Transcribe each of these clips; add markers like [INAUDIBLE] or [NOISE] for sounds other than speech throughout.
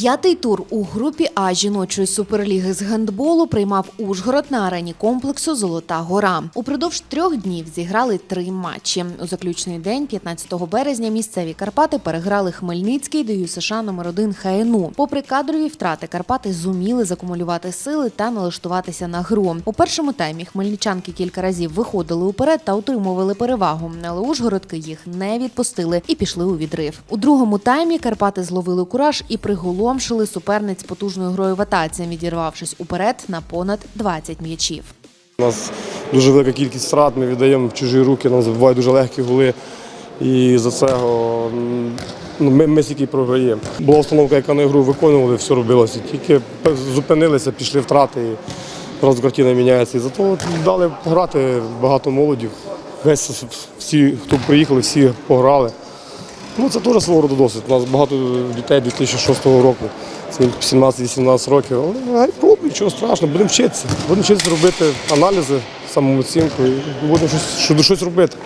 П'ятий тур у групі А жіночої суперліги з гандболу приймав Ужгород на арені комплексу Золота гора. Упродовж трьох днів зіграли три матчі. У заключний день, 15 березня, місцеві Карпати переграли Хмельницький до ЮСШ номер 1 ХНУ. Попри кадрові втрати, Карпати зуміли закумулювати сили та налаштуватися на гру. У першому таймі хмельничанки кілька разів виходили уперед та утримували перевагу, але Ужгородки їх не відпустили і пішли у відрив. У другому таймі Карпати зловили кураж і приголомшили суперниць потужною грою в атаці, відірвавшись уперед на понад 20 м'ячів. У нас дуже велика кількість втрат, ми віддаємо в чужі руки, нам забувають дуже легкі голи. І за м, ну, ми, ми стільки програємо. Була установка, яка на ігру виконували, все робилося. Тільки зупинилися, пішли втрати, і просто картина міняється. І зато дали грати багато молоді. Весь всі, хто приїхали, всі пограли. Ну, це теж свого роду досвід. У нас багато дітей 2006 року, це 17-18 років. Але пробуй, нічого страшного, будемо вчитися. Будемо вчитися робити аналізи, самооцінку і будемо щось, щось робити.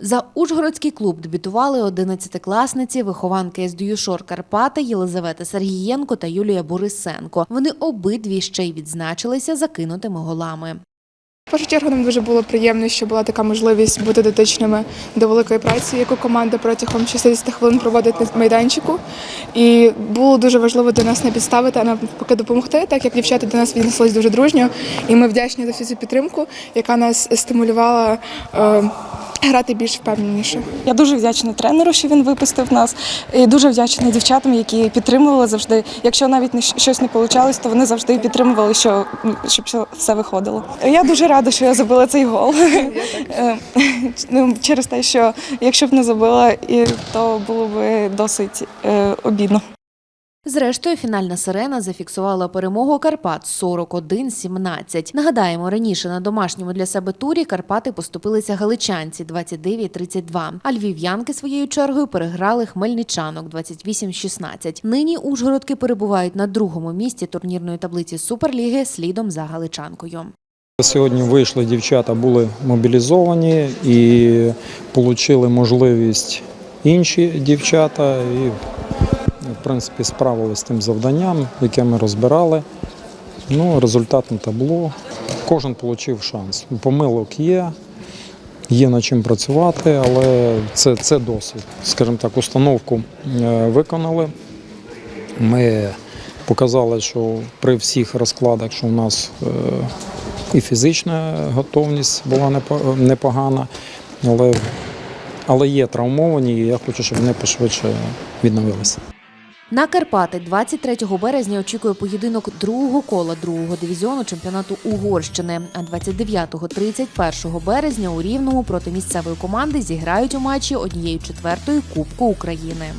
За Ужгородський клуб дебютували 11-класниці, вихованки СДЮ Шор Карпати Єлизавета Сергієнко та Юлія Борисенко. Вони обидві ще й відзначилися закинутими голами. Першу чергу нам дуже було приємно, що була така можливість бути дотичними до великої праці, яку команда протягом 60 хвилин проводить на майданчику. І було дуже важливо до нас не підставити, а навпаки допомогти, так як дівчата до нас віднеслись дуже дружньо. І ми вдячні за всю цю підтримку, яка нас стимулювала е, грати більш впевненіше. Я дуже вдячна тренеру, що він випустив нас. І дуже вдячна дівчатам, які підтримували завжди. Якщо навіть щось не вийшло, то вони завжди підтримували, що щоб все- виходило. Я дуже рада, що я забила цей гол. [LAUGHS] Ну, Через те, що якщо б не забила, то було б досить е, обідно. Зрештою, фінальна сирена зафіксувала перемогу Карпат 41-17. Нагадаємо, раніше на домашньому для себе турі Карпати поступилися галичанці 29-32, а львів'янки своєю чергою переграли хмельничанок 28-16. Нині Ужгородки перебувають на другому місці турнірної таблиці Суперліги слідом за галичанкою. Сьогодні вийшли дівчата, були мобілізовані і отримали можливість інші дівчата. І, в принципі, справилися з тим завданням, яке ми розбирали. Ну, результатне табло. Кожен отримав шанс. Помилок є, є над чим працювати, але це, це досвід. Скажімо так, установку е, виконали. Ми показали, що при всіх розкладах, що у нас е, і фізична готовність була непогана, але, але є травмовані, і я хочу, щоб вони пошвидше відновилися. На Карпати 23 березня очікує поєдинок другого кола другого дивізіону чемпіонату Угорщини. А 29-31 березня у Рівному проти місцевої команди зіграють у матчі однієї четвертої Кубку України.